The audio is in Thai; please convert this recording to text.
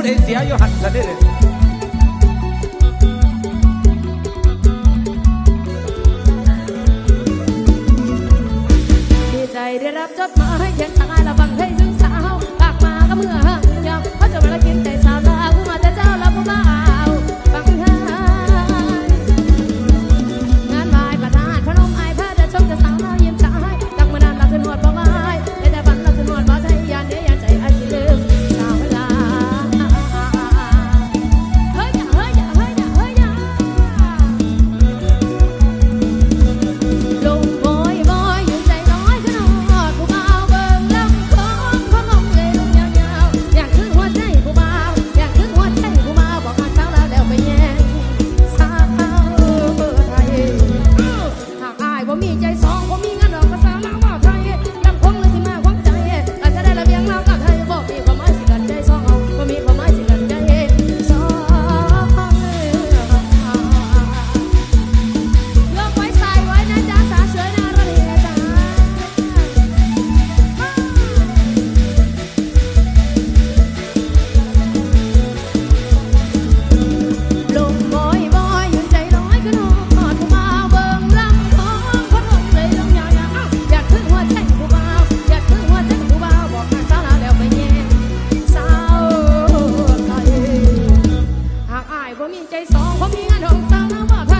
ผู้ใดเสียอยู่หันซะได้เได้รับจดหมายยั ผมมีใจสองผมมีงานหงสาวน้ำว่าไท